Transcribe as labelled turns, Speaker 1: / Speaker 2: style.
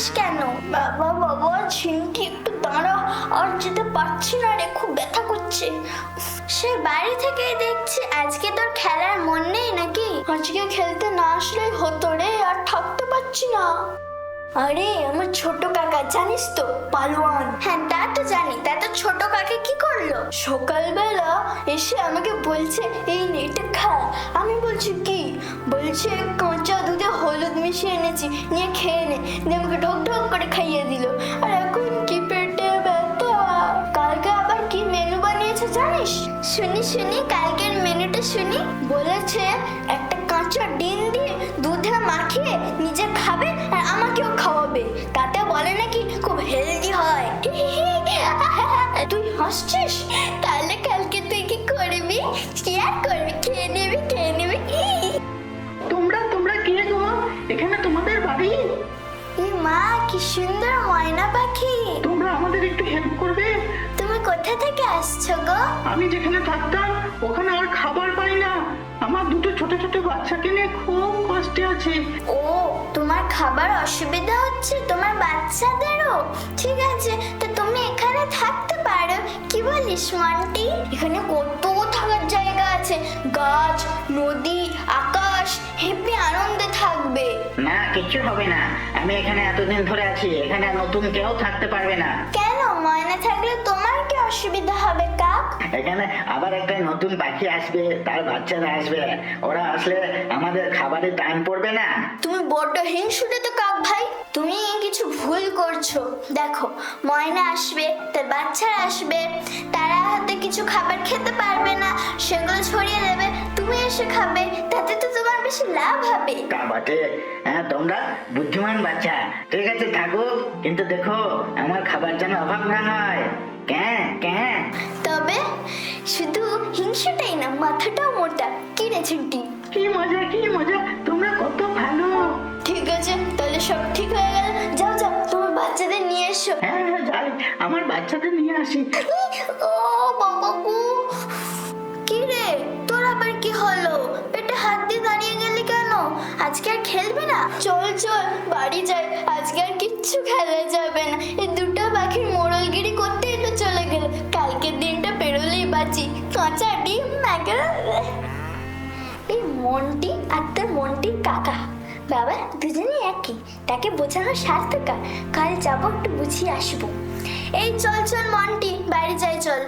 Speaker 1: করছিস কেন? বাবা বাবা একটু দাঁড়া আর যেতে পারছি না রে, খুব ব্যথা করছে। সে বাড়ি থেকেই দেখছি আজকে তোর খেলার মন নেই নাকি? আজকে খেলতে না আসলে হতো রে, আর থাকতে পারছি না। আরে, আমার ছোট কাকা, জানিস তো, পালোয়ান। হ্যাঁ তা তো জানি সকালবেলা এসে আমাকে বলছে, এই নে এটা খা আমি বলছি, কি? বলছে, কাঁচা দুধে হলুদ মিশিয়ে এনেছি, নিয়ে খেয়ে নে। দিয়ে আমাকে ঢক ঢক করে খাইয়ে দিল। আর এখন কি পেটে ব্যথা? কালকে আবার কি মেনু বানিয়েছে জানিস? শুনি শুনি, কালকের মেনুটা শুনি। বলেছে, একটা কাঁচা ডিম দিয়ে দুধে মাখিয়ে নিজে খাবে আর আমাকেও খাওয়াবে। তাতে বলে নাকি খুব হেলদি হয়। তুই হাসছিস? কি সুন্দর ময়না পাখি।
Speaker 2: তোমরা আমাদের একটু হেল্প করবে?
Speaker 1: তুমি কোথা থেকে আসছো গো?
Speaker 2: আমি যেখানে থাকতাম ওখানে আর খাবার পাই না। আমার দুটো ছোট ছোট বাচ্চাকে নিয়ে খুব কষ্টে আছে।
Speaker 1: ও তোমার খাবার অসুবিধা হচ্ছে? তোমার বাচ্চাদেরও? ঠিক আছে তো তুমি এখানে থাকতে পারো। কি বলিস মন্টি? এখানে কত থাকার জায়গা আছে। গাছ নদী আকাশ থাকবে
Speaker 3: হবে না। আমি এখানে এতদিন ধরে আছি এখানে নতুন কেউ থাকতে পারবে না।
Speaker 1: কেন? ময়না থাকলে তোমার কি অসুবিধা হবে কাক?
Speaker 3: এখানে আবার একটা নতুন পাখি আসবে তার বাচ্চারা আসবে। ওরা আসলে আমাদের টাইম পড়বে না।
Speaker 1: তুমি বড্ড হিংসুটে তো কাক ভাই। তুমি কিছু ভুল করছ। দেখো ময়না আসবে তার বাচ্চারা আসবে। তারা হাতে কিছু খাবার খেতে পারবে না সেগুলো ছড়িয়ে দেবে। তুমি এসে খাবে তাতে তো লাভ হবে।
Speaker 3: তা বটে। হ্যাঁ তোমরা বুদ্ধিমান বাচ্চা। ঠিক আছে থাকুক কিন্তু দেখো আমার খাবার যেন অভাব না হয়। ক্যাঁ ক্যাঁ।
Speaker 1: তবে শুধু হিংসুটাই না মাথাটাও মোটা। কি রে ঝুন্টি?
Speaker 2: কি মজা কি মজা। তোমরা কত ভালো।
Speaker 1: ঠিক আছে তাহলে সব ঠিক হয়ে গেল। যাও যাও তোমার বাচ্চাদের নিয়ে এসো।
Speaker 2: হ্যাঁ হ্যাঁ যাই। আমার বাচ্চাদের নিয়ে আসি।
Speaker 1: ও বাবা গো। কি রে? তোর আবার কি হলো? পেটে হাত দিয়ে দাঁড়িয়ে গেলি কেন আজকে আর খেলবে না? চল চল বাড়ি যাই। আজকে আর কিচ্ছু খেলা যাবে না। এই দুটো পাখির মোড়লগিরি করতেই তো চলে গেল। কালকের দিনটা পেরোলেই বাঁচি। কাঁচা ডিম না এই মন্টি আর তার মন্টির কাকা। বাবা দুজনেই একই। তাকে বোঝানো সার্থকা কাল যাব একটু বুঝিয়ে আসব। এই চল চল মন্টি বাইরে যাই চল।